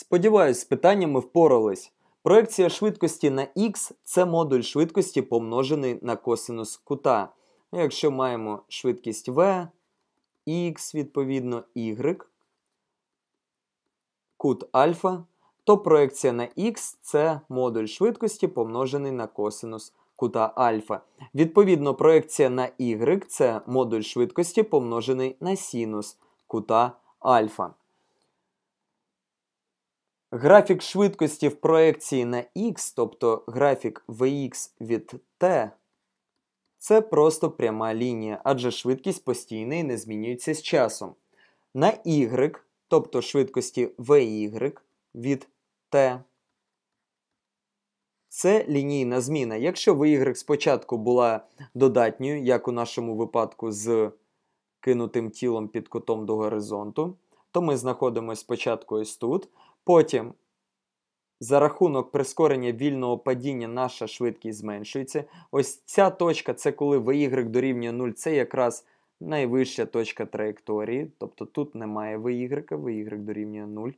Сподіваюсь, з питаннями впорались. Проекція швидкості на х це модуль швидкості помножений на косинус кута. Якщо маємо швидкість v, x, відповідно, y, кут альфа, то проекція на х це модуль швидкості помножений на косинус кута альфа. Відповідно, проекція на y це модуль швидкості помножений на синус кута альфа. Графік швидкості в проекції на x, тобто графік Vx від t, це просто пряма лінія, адже швидкість постійна і не змінюється з часом. На y, тобто швидкості Vy від t, це лінійна зміна. Якщо Vy спочатку була додатньою, як у нашому випадку з кинутим тілом під кутом до горизонту, то ми знаходимося спочатку ось тут. Потім, за рахунок прискорення вільного падіння, наша швидкість зменшується. Ось ця точка це коли Vy дорівнює 0, це якраз найвища точка траєкторії. Тобто тут немає Vy, Vy дорівнює 0.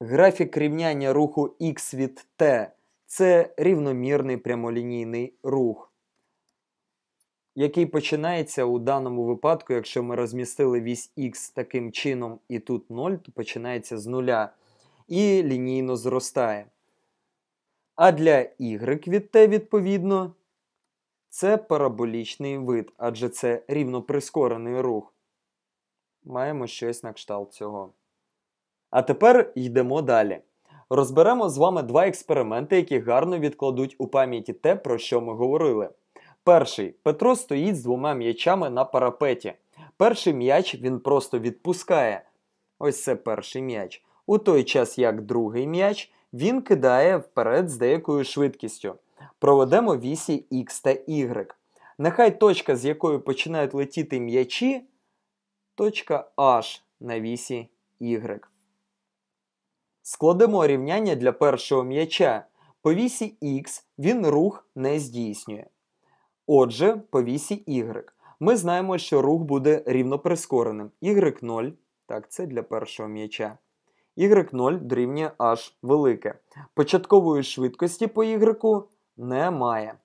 Графік рівняння руху x від t це рівномірний прямолінійний рух який починається у даному випадку, якщо ми розмістили вісь Х таким чином і тут 0, то починається з нуля і лінійно зростає. А для y від t, відповідно, це параболічний вид, адже це рівноприскорений рух. Маємо щось на кшталт цього. А тепер йдемо далі. Розберемо з вами два експерименти, які гарно відкладуть у пам'яті те, про що ми говорили. Перший Петро стоїть з двома м'ячами на парапеті. Перший м'яч він просто відпускає. Ось це перший м'яч. У той час, як другий м'яч, він кидає вперед з деякою швидкістю. Проведемо вісі X та Y. Нехай точка, з якої починають летіти м'ячі, точка H на вісі Y. Складемо рівняння для першого м'яча. По вісі X він рух не здійснює. Отже, по вісі y. Ми знаємо, що рух буде рівноприскореним. y0, так, це для першого м'яча. y0 дорівнює h велике. Початкової швидкості по y немає.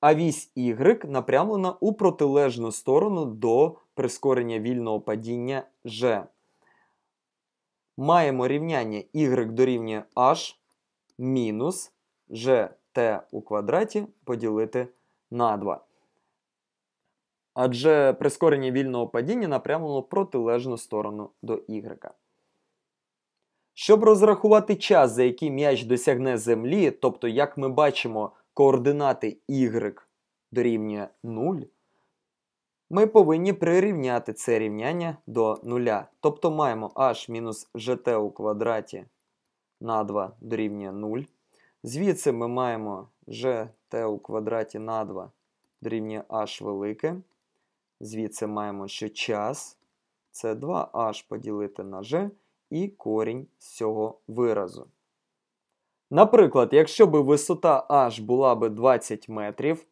А вісь y напрямлена у протилежну сторону до прискорення вільного падіння g. Маємо рівняння y дорівнює h мінус g t у квадраті поділити на 2. Адже прискорення вільного падіння напрямлено протилежну сторону до y. Щоб розрахувати час, за який м'яч досягне землі, тобто, як ми бачимо, координати y дорівнює 0, ми повинні прирівняти це рівняння до 0. Тобто маємо h-gt у квадраті на 2 дорівнює 0. Звідси ми маємо gt у квадраті на 2 дорівнює h велике. Звідси маємо, що час це 2h поділити на g і корінь з цього виразу. Наприклад, якщо б висота h була б 20 метрів,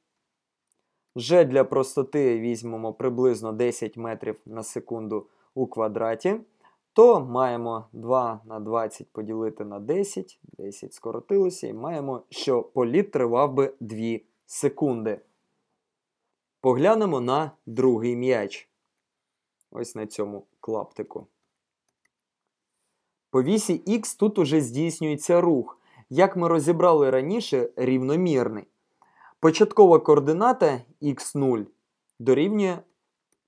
g для простоти візьмемо приблизно 10 метрів на секунду у квадраті то маємо 2 на 20 поділити на 10, 10 скоротилося, і маємо, що політ тривав би 2 секунди. Поглянемо на другий м'яч. Ось на цьому клаптику. По вісі Х тут уже здійснюється рух. Як ми розібрали раніше, рівномірний. Початкова координата х0 дорівнює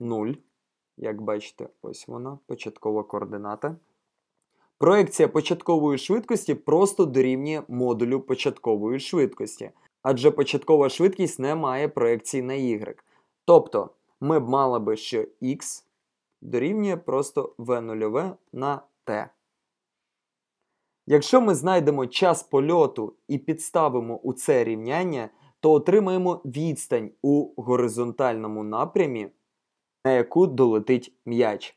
0. Як бачите, ось вона, початкова координата. Проекція початкової швидкості просто дорівнює модулю початкової швидкості, адже початкова швидкість не має проекції на y. Тобто ми б мали би, що x дорівнює просто v0 на t. Якщо ми знайдемо час польоту і підставимо у це рівняння, то отримаємо відстань у горизонтальному напрямі на яку долетить м'яч.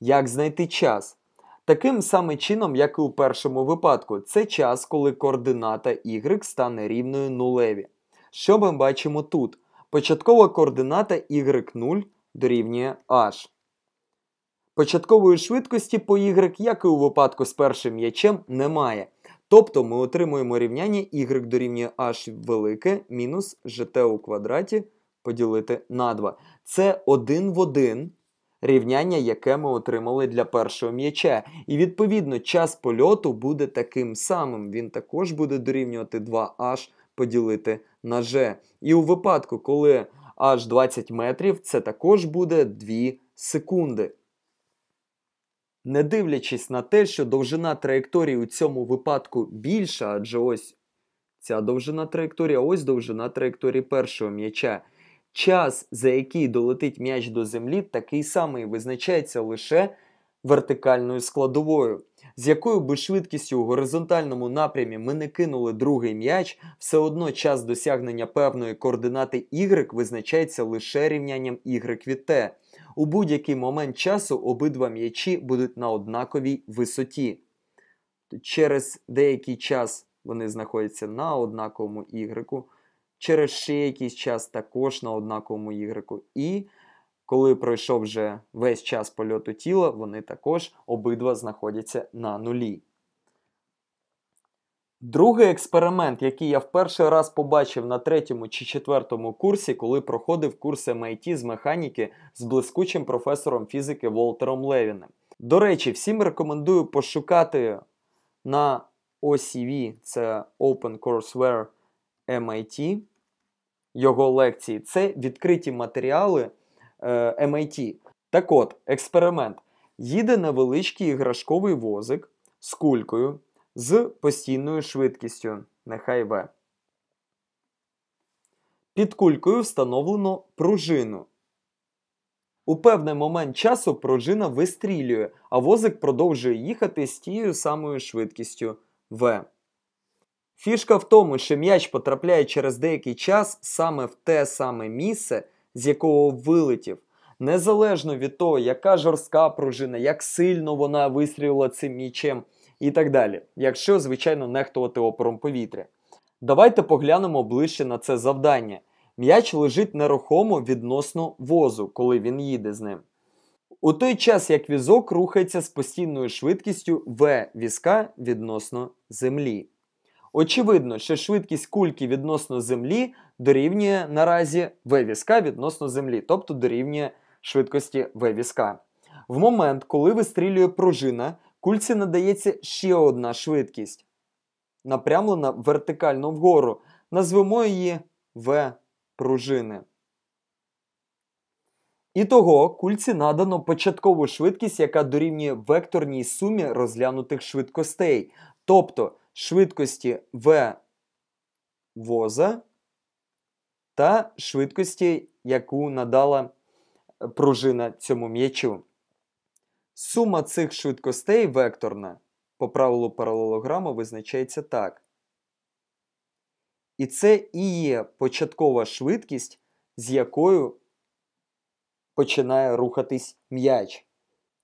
Як знайти час? Таким самим чином, як і у першому випадку, це час, коли координата y стане рівною нулеві. Що ми бачимо тут? Початкова координата y0 дорівнює h. Початкової швидкості по y, як і у випадку з першим м'ячем, немає. Тобто ми отримуємо рівняння y дорівнює h велике мінус gt у квадраті поділити на 2. Це один в один рівняння, яке ми отримали для першого м'яча. І відповідно час польоту буде таким самим. Він також буде дорівнювати 2h поділити на g. І у випадку, коли h 20 метрів, це також буде 2 секунди. Не дивлячись на те, що довжина траєкторії у цьому випадку більша, адже ось ця довжина траєкторії, а ось довжина траєкторії першого м'яча. Час, за який долетить м'яч до землі, такий самий визначається лише вертикальною складовою, з якою би швидкістю у горизонтальному напрямі ми не кинули другий м'яч, все одно час досягнення певної координати y визначається лише рівнянням y від t. У будь-який момент часу обидва м'ячі будуть на однаковій висоті. Через деякий час вони знаходяться на однаковому y, через ще якийсь час також на однаковому y. І коли пройшов вже весь час польоту тіла, вони також обидва знаходяться на нулі. Другий експеримент, який я в перший раз побачив на третьому чи четвертому курсі, коли проходив курс MIT з механіки з блискучим професором фізики Волтером Левіним. До речі, всім рекомендую пошукати на OCV, це Open Courseware MIT, його лекції. Це відкриті матеріали е, MIT. Так от, експеримент. Їде невеличкий іграшковий возик з кулькою з постійною швидкістю, нехай V. Під кулькою встановлено пружину. У певний момент часу пружина вистрілює, а возик продовжує їхати з тією самою швидкістю V. Фішка в тому, що м'яч потрапляє через деякий час саме в те саме місце, з якого вилетів. Незалежно від того, яка жорстка пружина, як сильно вона вистрілила цим м'ячем і так далі, якщо, звичайно, нехтувати опором повітря. Давайте поглянемо ближче на це завдання. М'яч лежить нерухомо відносно возу, коли він їде з ним. У той час, як візок рухається з постійною швидкістю v візка відносно землі. Очевидно, що швидкість кульки відносно землі дорівнює наразі v візка відносно землі, тобто дорівнює швидкості v візка. В момент, коли вистрілює пружина, кульці надається ще одна швидкість, напрямлена вертикально вгору. Назвемо її v пружини. І того кульці надано початкову швидкість, яка дорівнює векторній сумі розглянутих швидкостей, тобто швидкості v воза та швидкості, яку надала пружина цьому м'ячу. Сума цих швидкостей векторна по правилу паралелограму визначається так. І це і є початкова швидкість, з якою починає рухатись м'яч.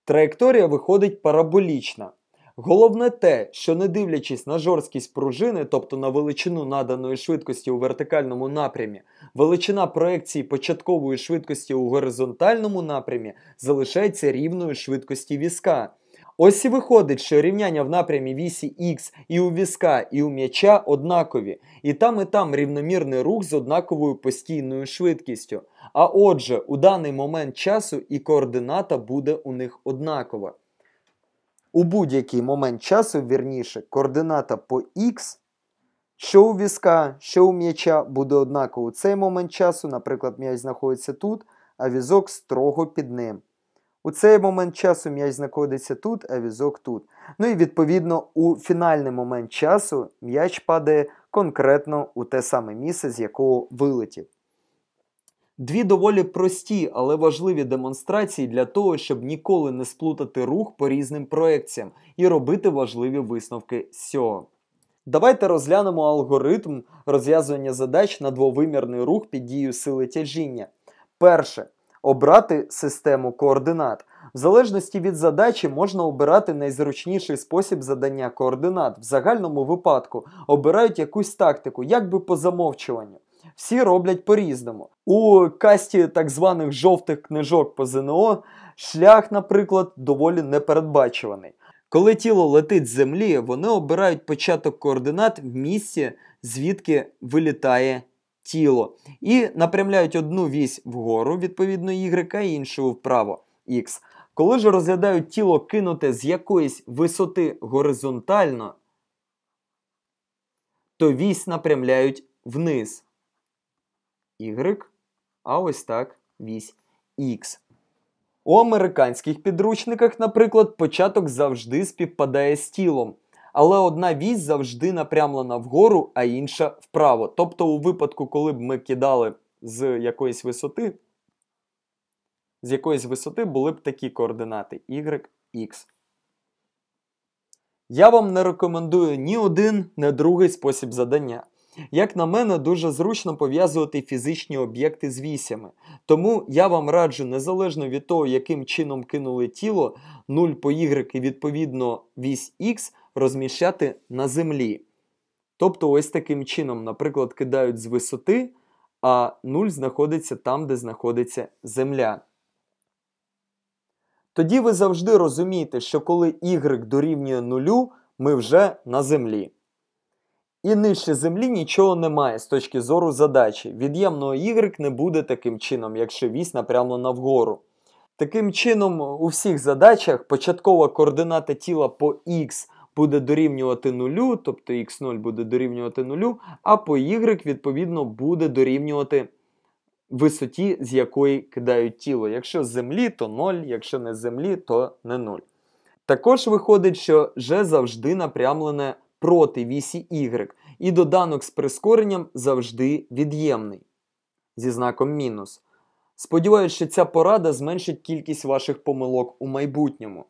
Траєкторія виходить параболічна. Головне те, що не дивлячись на жорсткість пружини, тобто на величину наданої швидкості у вертикальному напрямі, величина проекції початкової швидкості у горизонтальному напрямі залишається рівною швидкості візка. Ось і виходить, що рівняння в напрямі вісі Х і у візка, і у м'яча однакові, і там і там рівномірний рух з однаковою постійною швидкістю. А отже, у даний момент часу і координата буде у них однакова. У будь-який момент часу, вірніше, координата по Х, що у візка, що у м'яча буде однаково. У цей момент часу, наприклад, м'яч знаходиться тут, а візок строго під ним. У цей момент часу м'яч знаходиться тут, а візок тут. Ну і відповідно у фінальний момент часу м'яч падає конкретно у те саме місце, з якого вилетів. Дві доволі прості, але важливі демонстрації для того, щоб ніколи не сплутати рух по різним проекціям і робити важливі висновки з цього. Давайте розглянемо алгоритм розв'язування задач на двовимірний рух під дією сили тяжіння. Перше. Обрати систему координат. В залежності від задачі можна обирати найзручніший спосіб задання координат. В загальному випадку обирають якусь тактику, як би по замовчуванню. Всі роблять по-різному. У касті так званих жовтих книжок по ЗНО шлях, наприклад, доволі непередбачуваний. Коли тіло летить з землі, вони обирають початок координат в місці, звідки вилітає тіло, і напрямляють одну вісь вгору, відповідно Y, а іншу вправо X. Коли ж розглядають тіло кинуте з якоїсь висоти горизонтально, то вісь напрямляють вниз. Y, а ось так вісь X. У американських підручниках, наприклад, початок завжди співпадає з тілом. Але одна вісь завжди напрямлена вгору, а інша вправо. Тобто, у випадку, коли б ми кидали з якоїсь висоти, з якоїсь висоти були б такі координати y, x. Я вам не рекомендую ні один, ні другий спосіб задання. Як на мене, дуже зручно пов'язувати фізичні об'єкти з вісями. Тому я вам раджу, незалежно від того, яким чином кинули тіло, 0 по y і відповідно вісь Х розміщати на землі. Тобто, ось таким чином, наприклад, кидають з висоти, а 0 знаходиться там, де знаходиться земля. Тоді ви завжди розумієте, що коли y дорівнює нулю, ми вже на землі. І нижче землі нічого немає з точки зору задачі. Від'ємного y не буде таким чином, якщо вісь напрямлена вгору. Таким чином, у всіх задачах початкова координата тіла по x буде дорівнювати нулю, тобто x0 буде дорівнювати нулю, а по y, відповідно, буде дорівнювати висоті, з якої кидають тіло. Якщо з землі, то 0, якщо не з землі, то не 0. Також виходить, що G завжди напрямлене проти вісі Y, і доданок з прискоренням завжди від'ємний зі знаком мінус. Сподіваюсь, що ця порада зменшить кількість ваших помилок у майбутньому.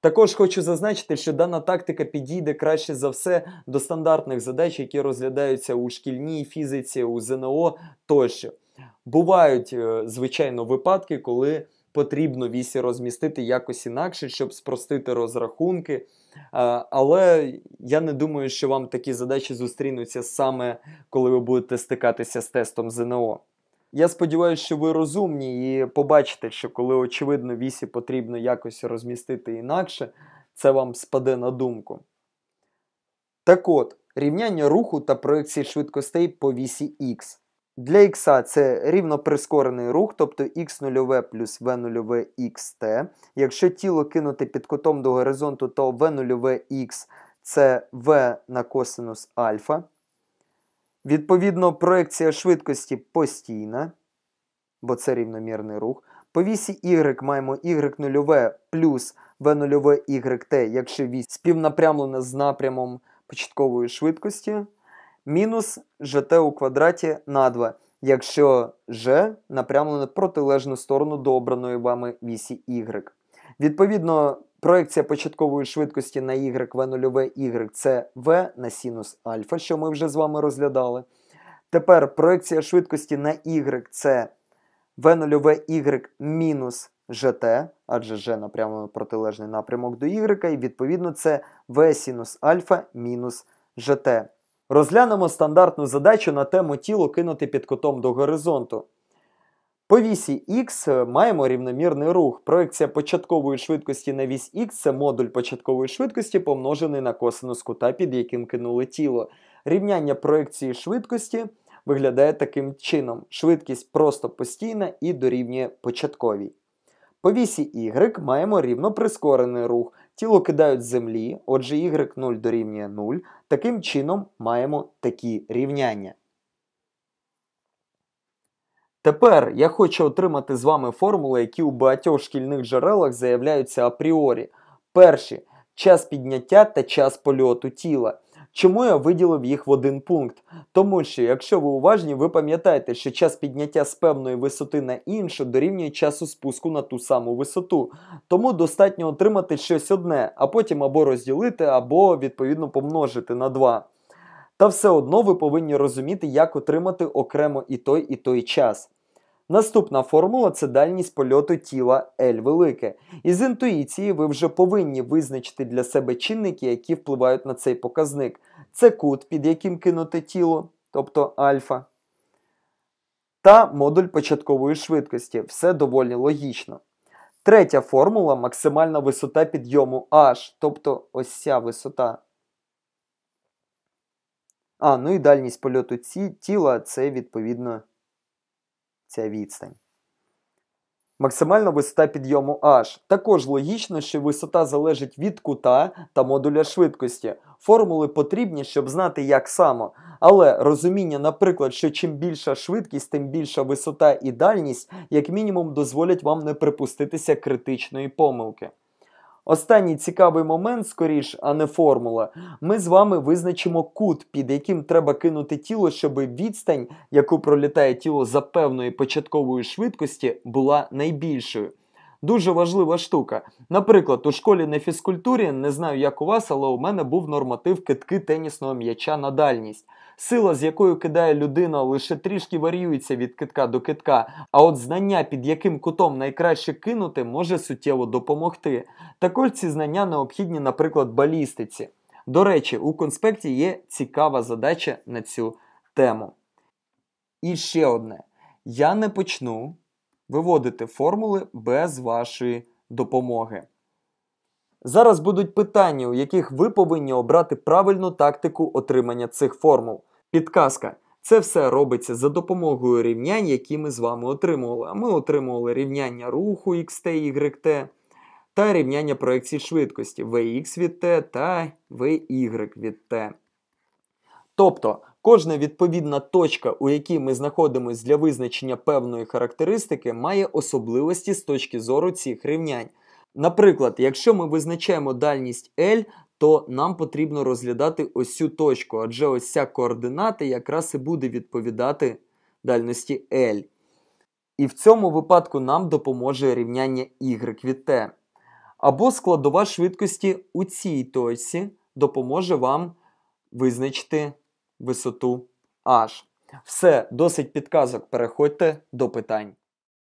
Також хочу зазначити, що дана тактика підійде краще за все до стандартних задач, які розглядаються у шкільній фізиці, у ЗНО тощо. Бувають, е, звичайно, випадки, коли потрібно вісі розмістити якось інакше, щоб спростити розрахунки. Але я не думаю, що вам такі задачі зустрінуться саме коли ви будете стикатися з тестом ЗНО. Я сподіваюся, що ви розумні і побачите, що коли, очевидно, вісі потрібно якось розмістити інакше, це вам спаде на думку. Так от, рівняння руху та проекції швидкостей по вісі Х. Для х це рівно прискорений рух, тобто х0 плюс v0 xt. Якщо тіло кинути під кутом до горизонту, то v0 х це v на косинус альфа. Відповідно, проекція швидкості постійна, бо це рівномірний рух. По вісі y маємо y0 плюс v0 yt, якщо вісь співнапрямлена з напрямом початкової швидкості мінус ЖТ у квадраті на 2, якщо Ж напрямлено протилежну сторону до обраної вами вісі Y. Відповідно, проекція початкової швидкості на Y v 0 Y це V на синус альфа, що ми вже з вами розглядали. Тепер проекція швидкості на Y це v 0 Y мінус ЖТ, адже Ж напрямлено протилежний напрямок до Y, і відповідно це V синус альфа мінус ЖТ. Розглянемо стандартну задачу на тему тіло кинути під кутом до горизонту. По вісі Х маємо рівномірний рух. Проекція початкової швидкості на вісь Х це модуль початкової швидкості помножений на косинус кута, під яким кинули тіло. Рівняння проекції швидкості виглядає таким чином: швидкість просто постійна і дорівнює початковій. По вісі Y маємо рівно прискорений рух. Тіло кидають з землі, отже, y0 дорівнює 0. Таким чином маємо такі рівняння. Тепер я хочу отримати з вами формули, які у багатьох шкільних джерелах заявляються апріорі. Перші час підняття та час польоту тіла. Чому я виділив їх в один пункт? Тому що, якщо ви уважні, ви пам'ятаєте, що час підняття з певної висоти на іншу дорівнює часу спуску на ту саму висоту. Тому достатньо отримати щось одне, а потім або розділити, або відповідно помножити на 2. Та все одно ви повинні розуміти, як отримати окремо і той, і той час. Наступна формула це дальність польоту тіла L велике. Із інтуїції ви вже повинні визначити для себе чинники, які впливають на цей показник. Це кут, під яким кинуте тіло, тобто альфа. та модуль початкової швидкості. Все доволі логічно. Третя формула максимальна висота підйому h, тобто ось ця висота. А, ну і дальність польоту ці, тіла це відповідно ця відстань. Максимальна висота підйому H. Також логічно, що висота залежить від кута та модуля швидкості. Формули потрібні, щоб знати, як само. Але розуміння, наприклад, що чим більша швидкість, тим більша висота і дальність, як мінімум, дозволять вам не припуститися критичної помилки. Останній цікавий момент, скоріш, а не формула. Ми з вами визначимо кут, під яким треба кинути тіло, щоб відстань, яку пролітає тіло за певної початкової швидкості, була найбільшою. Дуже важлива штука. Наприклад, у школі на фізкультурі, не знаю, як у вас, але у мене був норматив китки тенісного м'яча на дальність. Сила, з якою кидає людина, лише трішки варіюється від китка до китка, а от знання, під яким кутом найкраще кинути, може суттєво допомогти. Також ці знання необхідні, наприклад, балістиці. До речі, у конспекті є цікава задача на цю тему. І ще одне: я не почну виводити формули без вашої допомоги. Зараз будуть питання, у яких ви повинні обрати правильну тактику отримання цих формул. Підказка. Це все робиться за допомогою рівнянь, які ми з вами отримували. Ми отримували рівняння руху xt, yt та рівняння проекції швидкості Vx від t та Vy від t. Тобто, кожна відповідна точка, у якій ми знаходимося для визначення певної характеристики, має особливості з точки зору цих рівнянь. Наприклад, якщо ми визначаємо дальність L, то нам потрібно розглядати ось цю точку, адже ось ця координата якраз і буде відповідати дальності L. І в цьому випадку нам допоможе рівняння y від t. Або складова швидкості у цій точці допоможе вам визначити висоту h. Все, досить підказок. Переходьте до питань.